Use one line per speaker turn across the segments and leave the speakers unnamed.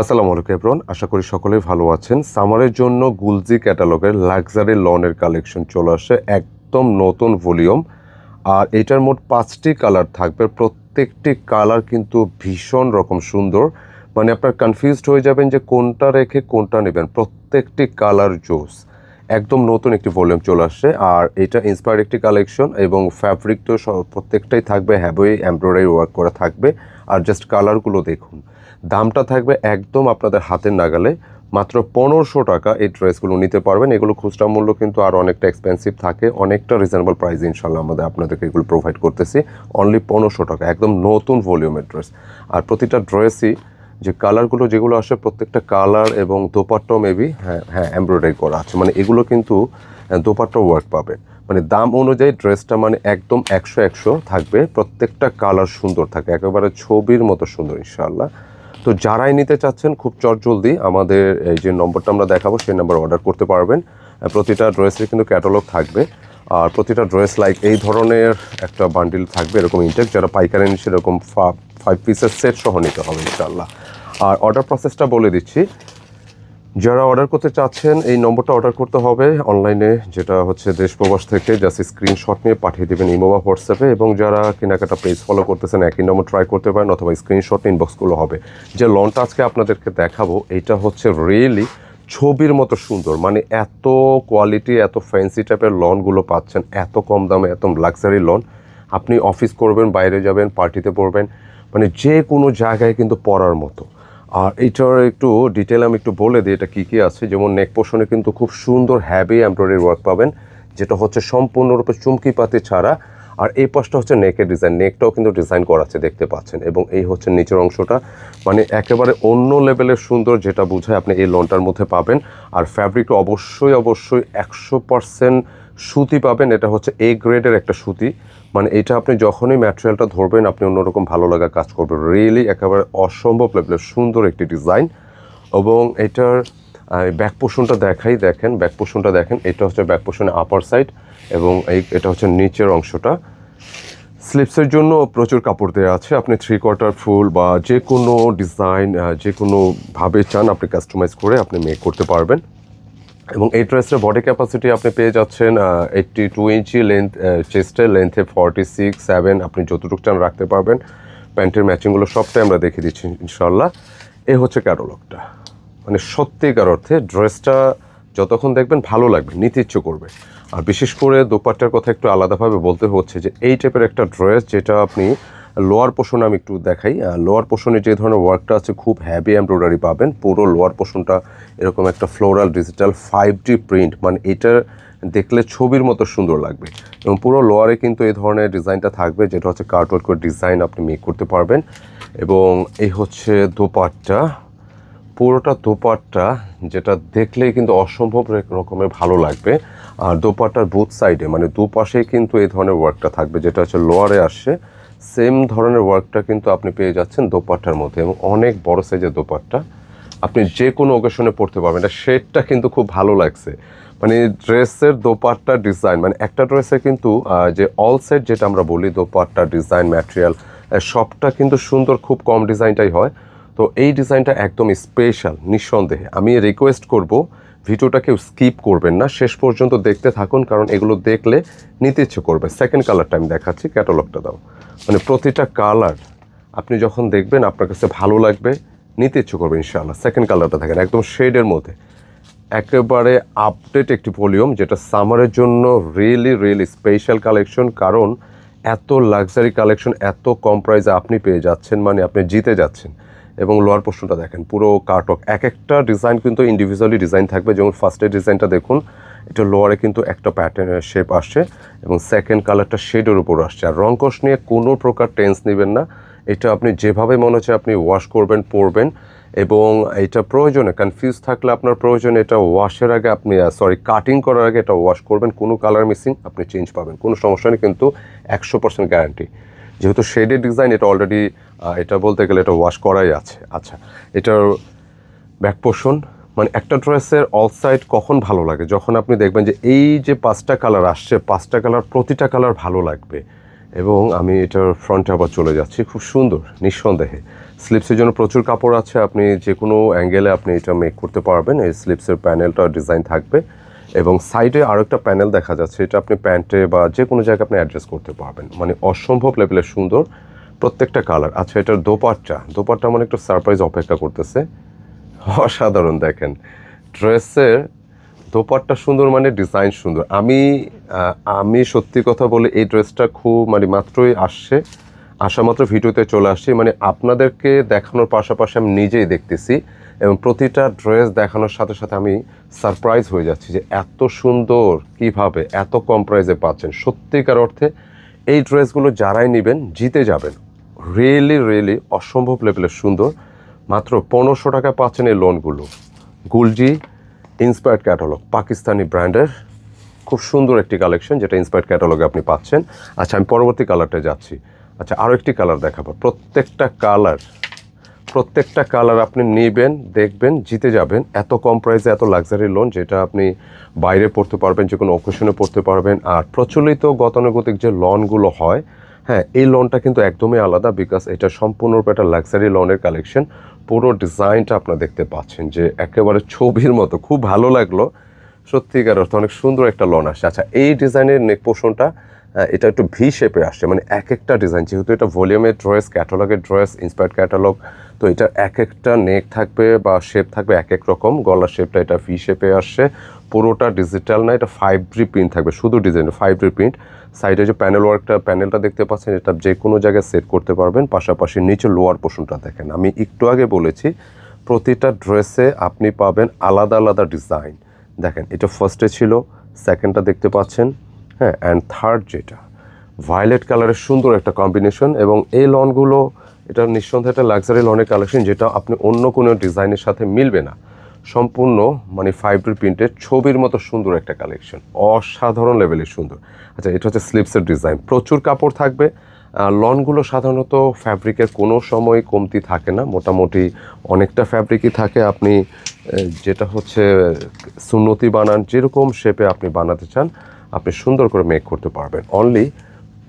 আসসালামু আলাইকুম এব্রন আশা করি সকলে ভালো আছেন। সামারের জন্য গুলজি ক্যাটালগের লাক্সারি লনের কালেকশন চলে আসে একদম নতুন ভলিউম। আর এটার মোট পাঁচটি কালার থাকবে। প্রত্যেকটি কালার কিন্তু ভীষণ রকম সুন্দর। মানে আপনার কনফিউজড হয়ে যাবেন যে কোনটা রেখে কোনটা নেবেন। প্রত্যেকটি কালার জোস। একদম নতুন একটি ভলিউম চলে আসছে। আর এটা ইন্সপায়ার একটি কালেকশন এবং ফ্যাব্রিক তো প্রত্যেকটাই থাকবে হ্যাভই এমব্রয়ডারি ওয়ার্ক করা থাকবে। আর জাস্ট কালারগুলো দেখুন, দামটা থাকবে একদম আপনাদের হাতের নাগালে। মাত্র পনেরোশো টাকা এই ড্রেসগুলো নিতে পারবেন। এগুলো খুচরা মূল্য কিন্তু আর অনেকটা এক্সপেন্সিভ থাকে। অনেকটা রিজনেবল প্রাইস ইনশাল্লাহ আমাদের আপনাদেরকে এগুলো প্রোভাইড করতেছি। অনলি পনেরোশো টাকা, একদম নতুন ভলিউমের ড্রেস আর প্রতিটা ড্রেসই যে কালারগুলো যেগুলো আসে, প্রত্যেকটা কালার এবং দোপাট্টাও মেবি হ্যাঁ হ্যাঁ এমব্রয়ডারি করা আছে। মানে এগুলো কিন্তু দোপাট্টা ওয়ার্ক পাবে। মানে দাম অনুযায়ী ড্রেসটা মানে একদম একশো একশো থাকবে। প্রত্যেকটা কালার সুন্দর থাকে। একেবারে ছবির মতো সুন্দর ইনশাল্লাহ তো যারাই নিতে চাচ্ছেন, খুব চটজলদি আমাদের এই যে নম্বরটা আমরা দেখাবো, সেই নাম্বার অর্ডার করতে পারবেন। প্রতিটা ড্রেসের কিন্তু ক্যাটালগ থাকবে। আর প্রতিটা ড্রেস লাইক এই ধরনের একটা বান্ডিল থাকবে, এরকম ইনটেক যারা পাইকারি এরকম ফাইভ পিসের সেট সহ নিতে হবে ইনশাল্লাহ আর অর্ডার প্রসেসটা বলে দিচ্ছি। যারা অর্ডার করতে চাচ্ছেন, এই নম্বরটা অর্ডার করতে হবে অনলাইনে যেটা হচ্ছে দেশ প্রবাস থেকে। জাস্ট স্ক্রিনশট নিয়ে পাঠিয়ে দেবেন ইমো বা হোয়াটসঅ্যাপে এবং যারা কেনাকাটা পেজ ফলো করতেছেন, একই নম্বর ট্রাই করতে পারেন অথবা স্ক্রিনশট ইনবক্সগুলো হবে। যে লনটা আজকে আপনাদেরকে দেখাবো, এটা হচ্ছে রিয়েলি ছবির মতো সুন্দর। মানে এত কোয়ালিটি এত ফ্যান্সি টাইপের লনগুলো পাচ্ছেন, এত কম দামে, এত লাক্সারি লন আপনি অফিস করবেন, বাইরে যাবেন পার্টিতে পড়বেন। মানে যে কোনো জায়গায় কিন্তু পড়ার মতো। আর এইটার একটু ডিটেল আমি একটু বলে দিই, এটা কী কী আছে? যেমন নেক পোষণে কিন্তু খুব সুন্দর হ্যাভি এমব্রয়ডারি ওয়ার্ক পাবেন, যেটা হচ্ছে সম্পূর্ণরূপে চুমকি পাতি ছাড়া। আর এই পাশটা হচ্ছে নেকের ডিজাইন নেকটাও কিন্তু ডিজাইন করা আছে, দেখতে পাচ্ছেন। এবং এই হচ্ছে নিচের অংশটা মানে একেবারে অন্য লেভেলের সুন্দর যেটা বোঝায় আপনি এই লোনটার মধ্যে পাবেন। আর ফ্যাব্রিকটা অবশ্যই অবশ্যই একশো পার্সেন্ট সুতি পাবেন, এটা হচ্ছে এ গ্রেডের একটা সুতি। মানে এটা আপনি যখনই ম্যাটেরিয়ালটা ধরবেন, আপনি অন্যরকম ভালো লাগা কাজ করবেন রিয়েলি একেবারে অসম্ভব লেভেলের সুন্দর একটি ডিজাইন এবং এটার ব্যাক পোষণটা দেখাই, দেখেন ব্যাক পোষণটা দেখেন, এটা হচ্ছে ব্যাক পোষণের আপার সাইড এবং এই, এটা হচ্ছে নিচের অংশটা। স্লিপসের জন্য প্রচুর কাপড় দেওয়া আছে, আপনি থ্রি কোয়ার্টার ফুল বা যে কোনো ডিজাইন যে কোনোভাবে চান, আপনি কাস্টমাইজ করে আপনি মেক করতে পারবেন। এবং এই ড্রেসের বডি ক্যাপাসিটি আপনি পেয়ে যাচ্ছেন এইট্টি টু ইঞ্চি লেন্থ চেস্টের লেন্থে ফর্টি সিক্স সেভেন আপনি যতটুকু চান রাখতে পারবেন। প্যান্টের ম্যাচিংগুলো সবটাই আমরা দেখে দিচ্ছি ইনশাল্লাহ এ হচ্ছে ক্যাটালগটা মানে সত্যিকার অর্থে ড্রেসটা যতক্ষণ দেখবেন ভালো লাগবে নিতে ইচ্ছে করবে। আর বিশেষ করে দোপাট্টার কথা একটু আলাদাভাবে বলতে হচ্ছে যে, এই টাইপের একটা ড্রেস যেটা আপনি লোয়ার পোষণ আমি একটু দেখাই। লোয়ার পোষণে যে ধরনের ওয়ার্কটা আছে, খুব হ্যাভি এমব্রয়ডারি পাবেন। পুরো লোয়ার পোষণটা এরকম একটা floral digital five D print মানে এটার দেখলে ছবির মতো সুন্দর লাগবে। এবং পুরো লোয়ারে কিন্তু এই ধরনের ডিজাইনটা থাকবে, যেটা হচ্ছে কার্টওয়ার্ক করে ডিজাইন আপনি মেক করতে পারবেন। এবং এই হচ্ছে দোপাট্টা। পুরোটা দোপাট্টা, যেটা দেখলেই কিন্তু অসম্ভব রকমের ভালো লাগবে। আর দোপাট্টার বুথ সাইডে মানে দুপাশেই কিন্তু এই ধরনের ওয়ার্কটা থাকবে, যেটা হচ্ছে লোয়ারে আসছে। সেম ধরনের ওয়ার্কটা কিন্তু আপনি পেয়ে যাচ্ছেন দোপাট্টার মধ্যে এবং অনেক বড় সাইজের দোপাট্টা। আপনি যে কোনো ওকেশনে পড়তে পারবেন। এটা শেডটা কিন্তু খুব ভালো লাগছে। মানে ড্রেসের দোপাট্টা ডিজাইন মানে একটা ড্রেসে কিন্তু যে অল সেট যেটা আমরা বলি, দোপাট্টা ডিজাইন ম্যাটেরিয়াল সবটা কিন্তু সুন্দর, খুব কম ডিজাইনটাই হয়। তো এই ডিজাইনটা একদম স্পেশাল নিঃসন্দেহে। আমি রিকোয়েস্ট করব ভিডিওটা কেউ স্কিপ করবেন না। শেষ পর্যন্ত দেখতে থাকুন, কারণ এগুলো দেখলে নিতে ইচ্ছে করবে। সেকেন্ড কালারটা আমি দেখাচ্ছি ক্যাটালগটা দাও। মানে প্রতিটা কালার আপনি যখন দেখবেন, আপনার কাছে ভালো লাগবে, নিতে ইচ্ছে করবে ইনশাআল্লাহ। সেকেন্ড কালারটা দেখেন, একদম শেডের মধ্যে। একেবারে আপডেট একটি ভলিউম যেটা সামারের জন্য রিয়েলি রিয়েলি স্পেশাল কালেকশন কারণ এত লাক্সারি কালেকশন এত কম প্রাইসে আপনি পেয়ে যাচ্ছেন মানে আপনি জিতে যাচ্ছেন। এবং লোয়ার পোর্শনটা দেখেন। পুরো কার্টক এক একটা ডিজাইন কিন্তু ইন্ডিভিজুয়ালি ডিজাইন থাকবে। যেমন ফার্স্টের ডিজাইনটা দেখুন, এটা লোয়ারে কিন্তু একটা প্যাটার্নের শেপ আসছে এবং সেকেন্ড কালারটা শেডের উপর আসছে। আর রংকশ নিয়ে কোনো প্রকার টেন্স নেবেন না। এটা আপনি যেভাবে মনে হচ্ছে আপনি ওয়াশ করবেন, পরবেন এবং এটা প্রয়োজনে কনফিউজ থাকলে আপনার প্রয়োজন এটা ওয়াশের আগে আপনি সরি কাটিং করার আগে এটা ওয়াশ করবেন। কোনো কালার মিসিং আপনি চেঞ্জ পাবেন। কোনো সমস্যা নেই, কিন্তু একশো পার্সেন্ট গ্যারান্টি যেহেতু শেডের ডিজাইন এটা অলরেডি এটা বলতে গেলে এটা ওয়াশ করাই আছে। আচ্ছা এটার ব্যাক পোর্শন মানে একটা ড্রেসের অল সাইড কখন ভালো লাগে? যখন আপনি দেখবেন যে এই যে পাঁচটা কালার আসছে, পাঁচটা কালার প্রতিটা কালার ভালো লাগবে। এবং আমি এটার ফ্রন্টে আবার চলে যাচ্ছি, খুব সুন্দর, নিঃসন্দেহে। স্লিপসের জন্য প্রচুর কাপড় আছে, আপনি যে কোনো অ্যাঙ্গেলে আপনি এটা মেক করতে পারবেন। এই স্লিপসের প্যানেলটা ডিজাইন থাকবে। এবং সাইডে আরও একটা প্যানেল দেখা যাচ্ছে, এটা আপনি প্যান্টে বা যে কোনো জায়গায় আপনি অ্যাডজাস্ট করতে পারবেন। মানে অসম্ভব লেভেলের সুন্দর প্রত্যেকটা কালার। আচ্ছা এটার দোপাট্টা। দোপাট্টা মানে একটু সারপ্রাইজ অপেক্ষা করতেছে। অসাধারণ, দেখেন। ড্রেসের দোপাট্টা সুন্দর মানে ডিজাইন সুন্দর। আমি আমি সত্যি কথা বলে এই ড্রেসটা খুব মানে মাত্রই আসছে। আসা মাত্র ভিডিওতে চলে আসছি। মানে আপনাদেরকে দেখানোর পাশাপাশি আমি নিজেই দেখতেছি। এবং প্রতিটা ড্রেস দেখানোর সাথে সাথে আমি সারপ্রাইজ হয়ে যাচ্ছি যে এত সুন্দর কীভাবে, এত কম প্রাইজে পাচ্ছেন। সত্যিকার অর্থে এই ড্রেসগুলো যারাই নেবেন, জিতে যাবেন। রিয়েলি রিয়েলি অসম্ভব লেভেলের সুন্দর। মাত্র পনেরোশো টাকা পাচ্ছেন এই লোনগুলো গুলজি ইন্সপায়ার্ড ক্যাটালগ পাকিস্তানি ব্র্যান্ডের। খুব সুন্দর একটি কালেকশন যেটা ইন্সপায়ার্ড ক্যাটালগে আপনি পাচ্ছেন। আচ্ছা আমি পরবর্তী কালারটা যাচ্ছি। আচ্ছা আরও একটি কালার দেখাবো। প্রত্যেকটা কালার প্রত্যেকটা কালার আপনি নেবেন দেখবেন জিতে যাবেন। এত কম প্রাইসে এত লাক্সারি লোন যেটা আপনি বাইরে পড়তে পারবেন যে কোনো অকেশনে পড়তে পারবেন। আর প্রচলিত গতানুগতিক যে লোনগুলো হয় হ্যাঁ এই লোনটা কিন্তু একদমই আলাদা বিকজ এটা সম্পূর্ণরূপে একটা লাক্সারি লোনের কালেকশন পুরো ডিজাইনটা আপনারা দেখতে পাচ্ছেন যে একেবারে ছবির মতো। খুব ভালো লাগল। সত্যিকার অর্থে অনেক সুন্দর একটা লন আসছে। আচ্ছা এই ডিজাইনের নেক আহ, এটা একটু ভি শেপে আসছে। মানে এক একটা ডিজাইন যেহেতু এটা ভলিউমের ড্রেস ক্যাটালগের ড্রেস ইন্সপায়ার্ড ক্যাটালগ তো এটা এক একটা নেক থাকবে বা শেপ থাকবে এক এক রকম। গলার শেপটা এটা ভি শেপে আসছে। পুরোটা ডিজিটাল না, এটা ফাইভ ডি প্রিন্ট থাকবে, শুধু ডিজাইন ফাইভ ডি প্রিন্ট সাইডে যে প্যানেল ওয়ার্কটা প্যানেলটা দেখতে পাচ্ছেন, এটা যে কোনো জায়গায় সেট করতে পারবেন। পাশাপাশি নিচে লোয়ার পোর্শনটা দেখেন। আমি একটু আগে বলেছি, প্রতিটা ড্রেসে আপনি পাবেন আলাদা আলাদা ডিজাইন দেখেন, এটা ফার্স্টে ছিল সেকেন্ডটা দেখতে পাচ্ছেন। হ্যাঁ অ্যান্ড থার্ড যেটা ভায়োলেট কালারের সুন্দর একটা কম্বিনেশন এবং এই লনগুলো এটা নিঃসন্দেহে একটা লাক্সারি লনের কালেকশন যেটা আপনি অন্য কোনো ডিজাইনের সাথে মিলবে না। সম্পূর্ণ মানে ফাইভ ডি প্রিন্টের ছবির মতো সুন্দর একটা কালেকশন অসাধারণ লেভেলের সুন্দর। আচ্ছা এটা হচ্ছে স্লিপসের ডিজাইন প্রচুর কাপড় থাকবে। লনগুলো সাধারণত ফ্যাব্রিকের কোনো সময় কমতি থাকে না, মোটামুটি অনেকটা ফ্যাব্রিকই থাকে। আপনি যেটা হচ্ছে, সুন্নতি বানান, যেরকম শেপে আপনি বানাতে চান আপনি সুন্দর করে মেক করতে পারবেন। অনলি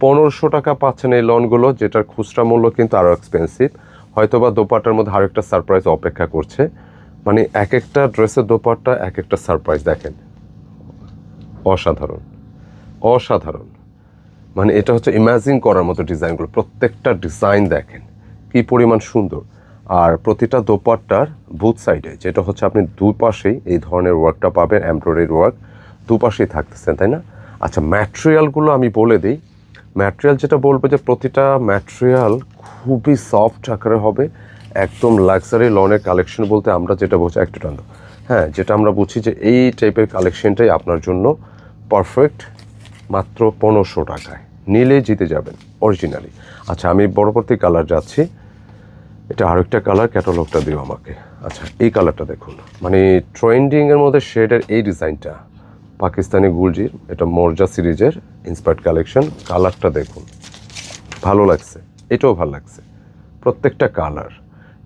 পনেরোশো টাকা পাচ্ছেন এই লনগুলো যেটার খুচরা মূল্য কিন্তু আরও এক্সপেন্সিভ হয়তোবা দোপাটার মধ্যে আরও একটা সারপ্রাইজ অপেক্ষা করছে। মানে এক একটা ড্রেসের দোপাট্টা এক একটা সারপ্রাইজ দেখেন। অসাধারণ। অসাধারণ। মানে এটা হচ্ছে ইমাজিন করার মতো ডিজাইনগুলো, প্রত্যেকটা ডিজাইন দেখেন, কি পরিমাণ সুন্দর। আর প্রতিটা দোপাট্টার বুথ সাইডে যেটা হচ্ছে আপনি দুই পাশেই এই ধরনের ওয়ার্কটা পাবেন এমব্রয়ডারি ওয়ার্ক দুপাশেই থাকতেছেন, তাই না? আচ্ছা ম্যাটেরিয়ালগুলো আমি বলে দিই। ম্যাটেরিয়াল যেটা বলব যে প্রতিটা ম্যাটেরিয়াল খুবই সফট আকারে হবে, একদম লাক্সারি লনের কালেকশন বলতে আমরা যেটা বুঝি একটু টান হ্যাঁ যেটা আমরা বুঝি যে এই টাইপের কালেকশনটাই আপনার জন্য পারফেক্ট মাত্র পনেরোশো টাকায়। নিলে জিতে যাবেন অরিজিনালি আচ্ছা আমি পরবর্তী কালার যাচ্ছি। এটা আরেকটা কালার ক্যাটালগটা দিও আমাকে। আচ্ছা এই কালারটা দেখুন। মানে ট্রেন্ডিংয়ের মধ্যে শেডের এই ডিজাইনটা পাকিস্তানি গুলজির, এটা মর্জা সিরিজের ইন্সপায়ার্ড কালেকশন কালারটা দেখুন, ভালো লাগছে, এটাও ভালো লাগছে। প্রত্যেকটা কালার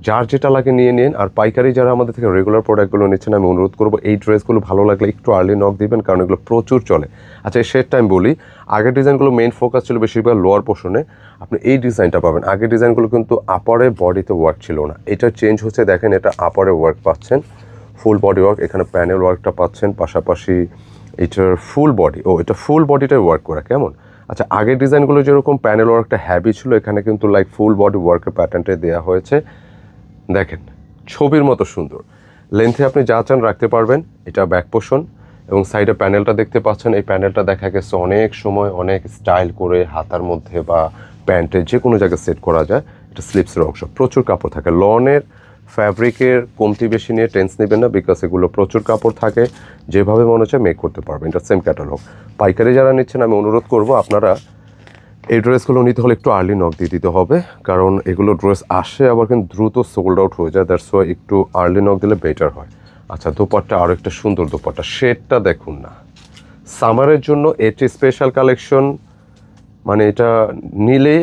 যার যেটা লাগে নিয়ে নিন। আর পাইকারি যারা আমাদের থেকে রেগুলার প্রোডাক্টগুলো নিচ্ছেন, আমি অনুরোধ করব, এই ড্রেসগুলো ভালো লাগলে একটু আর্লি নক দিবেন, কারণ এগুলো প্রচুর চলে। আচ্ছা এই শেডটা আমি বলি, আগের ডিজাইনগুলো মেইন ফোকাস ছিল বেশিরভাগ লোয়ার পোর্শনে আপনি এই ডিজাইনটা পাবেন। আগের ডিজাইনগুলো কিন্তু আপারে বডিতে ওয়ার্ক ছিল না। এটা চেঞ্জ হচ্ছে, দেখেন এটা আপারে ওয়ার্ক পাচ্ছেন। ফুল বডি ওয়ার্ক এখানে প্যানেল ওয়ার্কটা পাচ্ছেন, পাশাপাশি এটার ফুল বডি ও, এটা ফুল বডিটাই ওয়ার্ক করা, কেমন? আচ্ছা আগের ডিজাইনগুলো যেরকম প্যানেল ওয়ার্কটা হ্যাভি ছিল, এখানে কিন্তু লাইক ফুল বডি ওয়ার্কের প্যাটার্নটাই দেওয়া হয়েছে। দেখেন, ছবির মতো সুন্দর। লেন্থে আপনি যা চান রাখতে পারবেন, এটা ব্যাক পোষণ এবং সাইডে প্যানেলটা দেখতে পাচ্ছেন। এই প্যানেলটা দেখা গেছে অনেক সময় অনেক স্টাইল করে হাতার মধ্যে বা প্যান্টে যে কোনো জায়গায় সেট করা যায়, এটা স্লিপসের অংশ। প্রচুর কাপড় থাকে। লনের ফ্যাব্রিকের কমতি বেশি নিয়ে টেন্স নেবেন না বিকজ এগুলো প্রচুর কাপড় থাকে। যেভাবে মনে হচ্ছে মেক করতে পারবেন। এটা সেম ক্যাটালগ পাইকারি যারা নিচ্ছেন, আমি অনুরোধ করব আপনারা এই ড্রেসগুলো নিতে হলে একটু আর্লি নক দিয়ে দিতে হবে। কারণ এগুলো ড্রেস আসে আবার কিন্তু দ্রুত সোল্ড আউট হয়ে যায়। দ্যাটস ওয়াই একটু আর্লি নক দিলে বেটার হয়। আচ্ছা দোপাট্টা আরও একটা সুন্দর দোপাট্টা। শেডটা দেখুন না। সামারের জন্য এটি স্পেশাল কালেকশন মানে এটা নিলে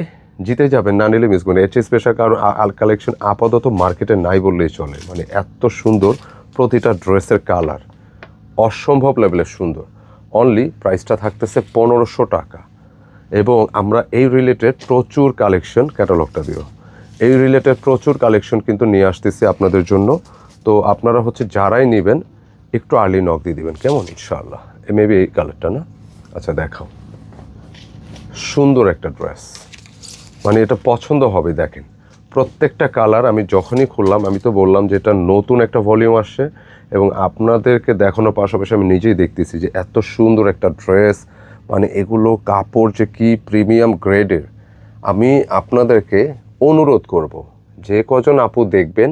জিতে যাবেন না নিলে মিস করবেন। এটি স্পেশাল কারণ আল কালেকশন আপাতত মার্কেটে নাই বললেই চলে। মানে এত সুন্দর প্রতিটা ড্রেসের কালার অসম্ভব লেভেলের সুন্দর। অনলি প্রাইসটা থাকতেছে পনেরোশো টাকা। এবং আমরা এই রিলেটেড প্রচুর কালেকশন ক্যাটালগটা দিব। এই রিলেটেড প্রচুর কালেকশন কিন্তু নিয়ে আসতেছি আপনাদের জন্য। তো আপনারা হচ্ছে যারাই নেবেন, একটু আর্লি নক দিয়ে দিবেন। কেমন? ইনশাআল্লাহ। মেবি এই কালারটা না? আচ্ছা দেখাও। সুন্দর একটা ড্রেস মানে এটা পছন্দ হবে, দেখেন। প্রত্যেকটা কালার আমি যখনই খুললাম, আমি তো বললাম যে এটা নতুন একটা ভলিউম আসছে এবং আপনাদেরকে দেখানোর পাশাপাশি আমি নিজেই দেখতেছি যে এত সুন্দর একটা ড্রেস মানে এগুলো কাপড় যে কি প্রিমিয়াম গ্রেডের। আমি আপনাদেরকে অনুরোধ করব, যে কজন আপু দেখবেন,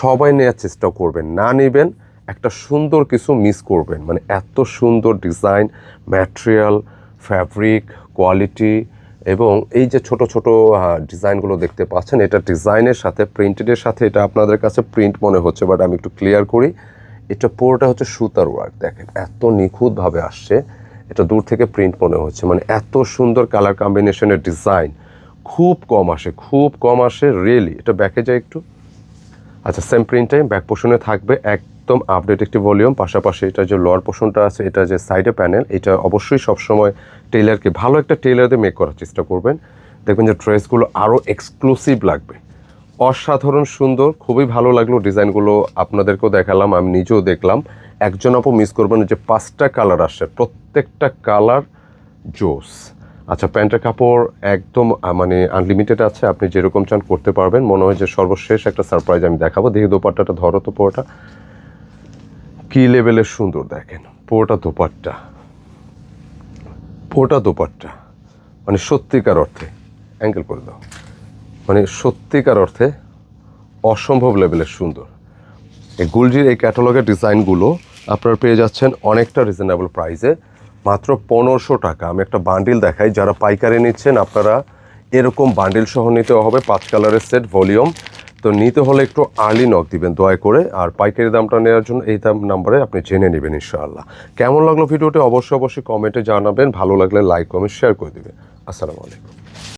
সবাই নেওয়ার চেষ্টা করবেন, না নেবেন, একটা সুন্দর কিছু মিস করবেন। মানে এত সুন্দর ডিজাইন, ম্যাটেরিয়াল, ফ্যাব্রিক, কোয়ালিটি এবং এই যে ছোট ছোট ডিজাইনগুলো দেখতে পাচ্ছেন, এটা ডিজাইনের সাথে, প্রিন্টেডের সাথে এটা আপনাদের কাছে প্রিন্ট মনে হচ্ছে, বাট আমি একটু ক্লিয়ার করি। এটা পুরোটা হচ্ছে সুতার ওয়ার্ক দেখেন, এত নিখুঁতভাবে আসছে, এটা দূর থেকে প্রিন্ট মনে হচ্ছে মানে এত সুন্দর কালার কম্বিনেশনের ডিজাইন খুব কম আসে, খুব কম আসে রিয়েলি এটা ব্যাকে যায় একটু। আচ্ছা সেম প্রিন্টে ব্যাক পোর্শনে থাকবে একদম আপডেট একটি ভলিউম পাশাপাশি এটা যে লোয়ার পোর্শনটা আছে, এটা যে সাইডে প্যানেল এটা অবশ্যই সবসময় টেইলারকে ভালো একটা টেইলার দিয়ে মেক করার চেষ্টা করবেন। দেখবেন যে ড্রেসগুলো আরও এক্সক্লুসিভ লাগবে। অসাধারণ সুন্দর, খুবই ভালো লাগল ডিজাইনগুলো আপনাদেরকেও দেখালাম, আমি নিজেও দেখলাম। একজন আপু মিস করবেন যে পাঁচটা কালার আসছে, প্রত্যেকটা কালার জোস। আচ্ছা প্যান্টের কাপড় একদম মানে আনলিমিটেড আছে, আপনি যেরকম চান করতে পারবেন। মনে হয় যে সর্বশেষ একটা সারপ্রাইজ আমি দেখাবো। দেখি দোপাট্টাটা ধরো তো পুরোটা। কি লেভেলের সুন্দর দেখেন? পুরোটা দোপাট্টা। পুরোটা দোপাট্টা। মানে সত্যিকার অর্থে অ্যাঙ্গেল করে দাও। মানে সত্যিকার অর্থে অসম্ভব লেভেলের সুন্দর। এই গুলজির এই ক্যাটালগের ডিজাইনগুলো আপনারা পেয়ে যাচ্ছেন অনেকটা রিজনেবল প্রাইসে মাত্র পনেরোশো টাকা। আমি একটা বান্ডিল দেখাই। যারা পাইকারি নিচ্ছেন, আপনারা এরকম বান্ডিল সহ নিতে হবে। পাঁচ কালারের সেট ভলিউম তো নিতে হলে একটু আর্লি নক দিবেন, দয়া করে। আর পাইকারি দামটা নেওয়ার জন্য এই দাম নাম্বারে আপনি জেনে নেবেন ইনশাআল্লাহ। কেমন লাগল ভিডিওটি? অবশ্যই অবশ্যই কমেন্টে জানাবেন। ভালো লাগলে লাইক কমেন্ট শেয়ার করে দেবেন। আসসালামু আলাইকুম।